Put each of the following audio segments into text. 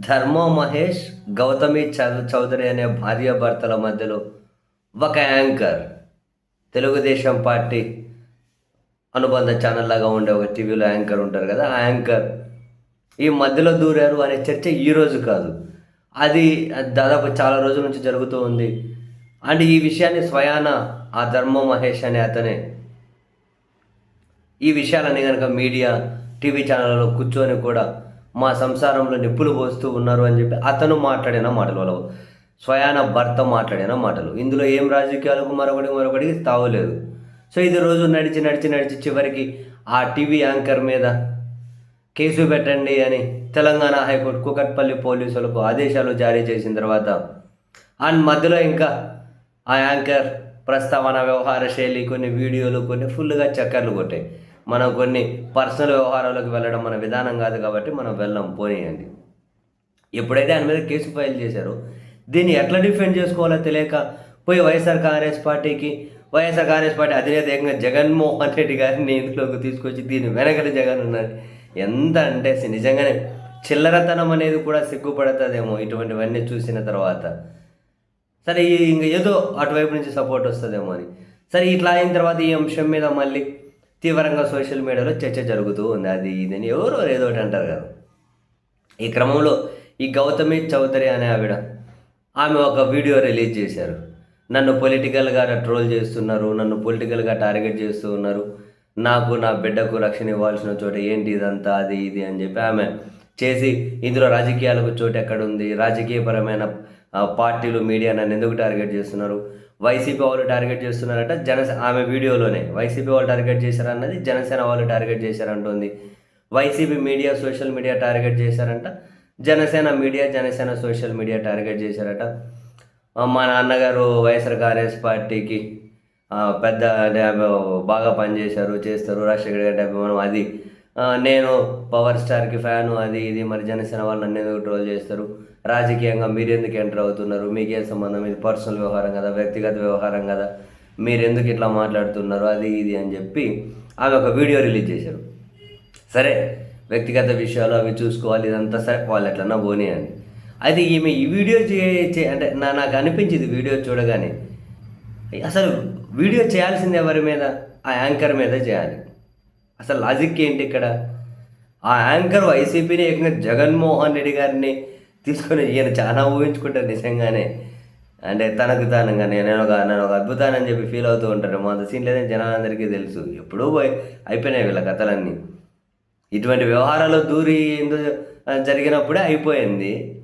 ధర్మ మహేష్ గౌతమి చౌదరి అనే భార్యాభర్తల మధ్యలో ఒక యాంకర్ తెలుగుదేశం పార్టీ అనుబంధ ఛానల్ లాగా ఉండే ఒక టీవీలో యాంకర్ ఉంటారు కదా ఆ యాంకర్ ఈ మధ్యలో దూరారు అనే చర్చ ఈ రోజు కాదు. అది దాదాపు చాలా రోజుల నుంచి జరుగుతూ ఉంది. అండ్ ఈ విషయాన్ని స్వయాన ఆ ధర్మ మహేష్ అనే అతనే ఈ విషయాలని కనుక మీడియా టీవీ ఛానళ్ళలో కూర్చొని కూడా మా సంసారంలో నిప్పులు పోస్తూ ఉన్నారు అని చెప్పి అతను మాట్లాడిన మాటలు వాళ్ళ స్వయాన భర్త మాట్లాడిన మాటలు. ఇందులో ఏం రాజకీయాలకు మరొకటి మరొకటి తావులేదు సో ఇది రోజు నడిచి నడిచి నడిచి చివరికి ఆ టీవీ యాంకర్ మీద కేసు పెట్టండి అని తెలంగాణ హైకోర్టు కుకట్పల్లి పోలీసులకు ఆదేశాలు జారీ చేసిన తర్వాత అండ్ మధ్యలో ఇంకా ఆ యాంకర్ ప్రస్తావన వ్యవహార శైలి కొన్ని వీడియోలు కొన్ని ఫుల్గా చక్కర్లు కొట్టాయి. మనం కొన్ని పర్సనల్ వ్యవహారాలకు వెళ్ళడం మన విధానం కాదు కాబట్టి మనం వెళ్ళాం పోనీయండి. ఎప్పుడైతే ఆయన మీద కేసు ఫైల్ చేశారో దీన్ని ఎట్లా డిఫెండ్ చేసుకోవాలో తెలియక పోయి వైఎస్ఆర్ కాంగ్రెస్ పార్టీకి వైఎస్ఆర్ కాంగ్రెస్ పార్టీ అధినేత ఏకంగా జగన్మోహన్ రెడ్డి గారిని ఇందులోకి తీసుకొచ్చి దీని వెనకటి జగన్ ఉన్నారు ఎంత అంటే నిజంగానే చిల్లరతనం అనేది కూడా సిగ్గుపడుతుందేమో ఇటువంటివన్నీ చూసిన తర్వాత. సరే ఇంకా ఇంక ఏదో అటువైపు నుంచి సపోర్ట్ వస్తుందేమో అని. సరే ఇట్లా అయిన తర్వాత ఈ అంశం మీద మళ్ళీ తీవ్రంగా సోషల్ మీడియాలో చర్చ జరుగుతూ ఉంది. అది ఇదని ఎవరో ఏదో ఒకటి అంటారు కదా. ఈ క్రమంలో ఈ గౌతమి చౌదరి అనే ఆవిడ ఆమె ఒక వీడియో రిలీజ్ చేశారు. నన్ను పొలిటికల్గా ట్రోల్ చేస్తున్నారు నన్ను పొలిటికల్గా టార్గెట్ చేస్తూ ఉన్నారు. నాకు నా బిడ్డకు రక్షణ ఇవ్వాల్సిన చోట ఏంటి ఇదంతా అది ఇది అని చెప్పి ఆమె చేసి ఇందులో రాజకీయాలకు చోటు ఎక్కడ ఉంది? రాజకీయపరమైన పార్టీలు మీడియా నన్ను ఎందుకు టార్గెట్ చేస్తున్నారు? వైసీపీ వాళ్ళు టార్గెట్ చేస్తున్నారట జనసేన ఆమె వీడియోలోనే వైసీపీ వాళ్ళు టార్గెట్ చేశారన్నది జనసేన వాళ్ళు target చేశారంటుంది. YCP media social media target చేశారంట Janasena media Janasena social media target చేశారట. మా నాన్నగారు వైఎస్ఆర్ కాంగ్రెస్ పార్టీకి పెద్ద అంటే బాగా పనిచేశారు చేస్తారు రాజశేఖర్ గారి మనం అది నేను పవర్ స్టార్కి ఫ్యాను అది ఇది. మరి జనసేన వాళ్ళు నన్ను ఎందుకు ట్రోల్ చేస్తారు? రాజకీయంగా మీరు ఎందుకు ఎంటర్ అవుతున్నారు? మీకేం సంబంధం? ఇది పర్సనల్ వ్యవహారం కదా? వ్యక్తిగత వ్యవహారం కదా? మీరు ఎందుకు ఇట్లా మాట్లాడుతున్నారు? అది ఇది అని చెప్పి ఆమె ఒక వీడియో రిలీజ్ చేశారు. సరే వ్యక్తిగత విషయాలు అవి చూసుకోవాలి. ఇదంతా సరే వాళ్ళు ఎట్లన్నా పోనీ అని. అయితే ఈమె ఈ వీడియో చే- అంటే నా నాకు అనిపించింది వీడియో చూడగానే. అసలు వీడియో చేయాల్సింది ఎవరి మీద? ఆ యాంకర్ మీద చేయాలి. అసలు లాజిక్ ఏంటి ఇక్కడ? ఆ యాంకర్ వైసీపీని ఏకంగా జగన్మోహన్ రెడ్డి గారిని తీసుకొని ఈయన చాలా ఊహించుకుంటారు నిజంగానే. అంటే తనకు తానంగా నేను ఒక నేను ఒక అద్భుతానని అని చెప్పి ఫీల్ అవుతూ ఉంటారు. మా అంత సీన్ లేదని జనాలందరికీ తెలుసు. ఎప్పుడూ పోయి అయిపోయినాయి వీళ్ళ కథలన్నీ. ఇటువంటి వ్యవహారాలు దూరి ఏందో జరిగినప్పుడే అయిపోయింది.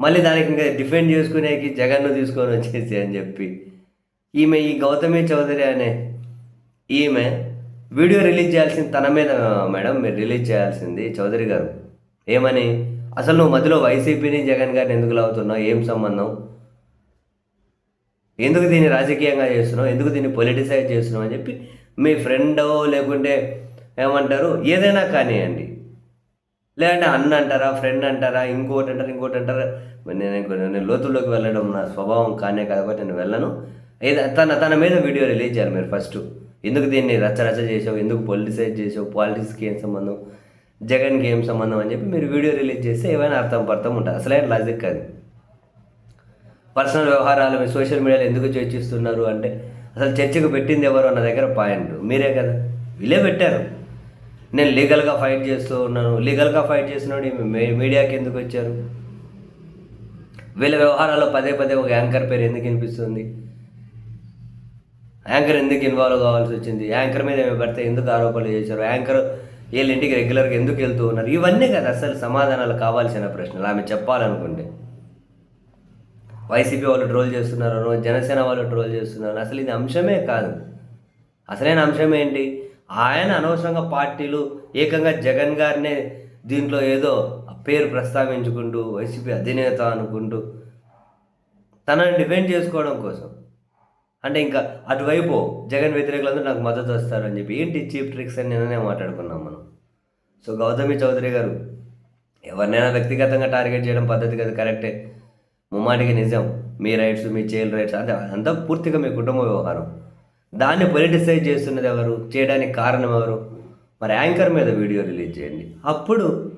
మళ్ళీ దానికి ఇంకా డిఫెండ్ చేసుకునేకి జగన్ను తీసుకొని వచ్చేసి అని చెప్పి. ఈమె ఈ గౌతమి చౌదరి అనే ఈమె వీడియో రిలీజ్ చేయాల్సింది తన మీద మేడం. మీరు రిలీజ్ చేయాల్సింది చౌదరి గారు. ఏమని? అసలు నువ్వు మధ్యలో వైసీపీని జగన్ గారిని ఎందుకు లాగుతున్నావు? ఏం సంబంధం? ఎందుకు దీన్ని రాజకీయంగా చేస్తున్నావు? ఎందుకు దీన్ని పొలిటిసైజ్ చేస్తున్నావు? అని చెప్పి మీ ఫ్రెండో లేకుంటే ఏమంటారు? ఏదైనా కానివ్వండి. లేదంటే అన్న అంటారా ఫ్రెండ్ అంటారా ఇంకోటి అంటారా ఇంకోటి అంటారా? నేను నేను లోతుల్లోకి వెళ్ళడం నా స్వభావం కానే కాబట్టి నేను వెళ్ళను. ఏదో తన తన మీద వీడియో రిలీజ్ చేయాలి మీరు ఫస్ట్ ఎందుకు దీన్ని రచ్చ రచ్చ చేసావు? ఎందుకు పొలిటిసైజ్ చేసావు? పాలిటిక్స్కి ఏం సంబంధం? జగన్కి ఏం సంబంధం అని చెప్పి మీరు వీడియో రిలీజ్ చేస్తే ఏమైనా అర్థం పర్థం ఉంటుంది. అసలైన లాజిక్ అది. పర్సనల్ వ్యవహారాలు మీరు సోషల్ మీడియాలో ఎందుకు చర్చిస్తున్నారు అంటే అసలు చర్చకు పెట్టింది ఎవరు అన్న దగ్గర పాయింట్ మీరే కదా. వీళ్ళే పెట్టారు. నేను లీగల్గా ఫైట్ చేస్తూ ఉన్నాను. లీగల్గా ఫైట్ చేసినప్పుడు మీడియాకి ఎందుకు వచ్చారు? వీళ్ళ వ్యవహారాల్లో పదే పదే ఒక యాంకర్ పేరు ఎందుకు వినిపిస్తుంది? యాంకర్ ఎందుకు ఇన్వాల్వ్ కావాల్సి వచ్చింది? యాంకర్ మీద ఏమి పడితే ఎందుకు ఆరోపణలు చేశారు? యాంకర్ వీళ్ళ ఇంటికి రెగ్యులర్గా ఎందుకు వెళ్తూ ఉన్నారు? ఇవన్నీ కదా అసలు సమాధానాలు కావాల్సిన ప్రశ్నలు. ఆమె చెప్పాలనుకుంటే. వైసీపీ వాళ్ళు ట్రోల్ చేస్తున్నారు జనసేన వాళ్ళు ట్రోల్ చేస్తున్నారు. అసలు ఇది అంశమే కాదు. అసలైన అంశం ఏంటి? ఆయన అనవసరంగా పార్టీలు ఏకంగా జగన్ గారినే దీంట్లో ఏదో పేరు ప్రస్తావించుకుంటూ వైసీపీ అధినేత అనుకుంటూ తనని డిఫెండ్ చేసుకోవడం కోసం అంటే ఇంకా అటువైపు జగన్ వ్యతిరేకులందరూ నాకు మద్దతు వస్తారు అని చెప్పి ఏంటి చీప్ ట్రిక్స్ అని నిన్ననే మాట్లాడుకున్నాం మనం. సో గౌతమి చౌదరి గారు ఎవరినైనా వ్యక్తిగతంగా టార్గెట్ చేయడం పద్ధతి కదా కరెక్టే. ముమ్మాటికి నిజం మీ రైట్స్ మీ చైల్డ్ రైట్స్ అంతే. అంతా పూర్తిగా మీ కుటుంబ వ్యవహారం. దాన్ని పొలిటిసైజ్ చేస్తున్నది ఎవరు? చేయడానికి కారణం ఎవరు? మరి యాంకర్ మీద వీడియో రిలీజ్ చేయండి. అప్పుడు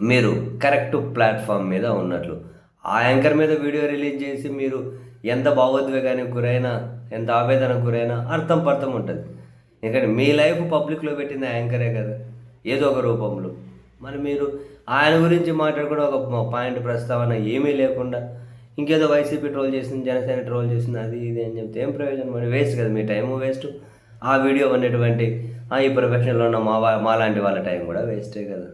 మీరు కరెక్ట్ ప్లాట్ఫామ్ మీద ఉన్నట్లు. ఆ యాంకర్ మీద వీడియో రిలీజ్ చేసి మీరు ఎంత భావోద్వేగానికి గురైనా ఎంత ఆవేదనకు గురైనా అర్థం పర్థం ఉంటుంది. ఎందుకంటే మీ లైఫ్ పబ్లిక్లో పెట్టింది యాంకరే కదా ఏదో ఒక రూపంలో. మరి మీరు ఆయన గురించి మాట్లాడుకుని ఒక పాయింట్ ప్రస్తావన ఏమీ లేకుండా ఇంకేదో వైసీపీ ట్రోల్ చేసింది జనసేన ట్రోల్ చేసింది అది ఇది అని చెప్తే ఏం ప్రయోజనం? మరి వేస్ట్ కదా మీ టైము వేస్ట్. ఆ వీడియో అనేటువంటి ఆ ఈ ప్రొఫెషన్లో ఉన్న మా మా మాలాంటి వాళ్ళ టైం కూడా వేస్టే కదా.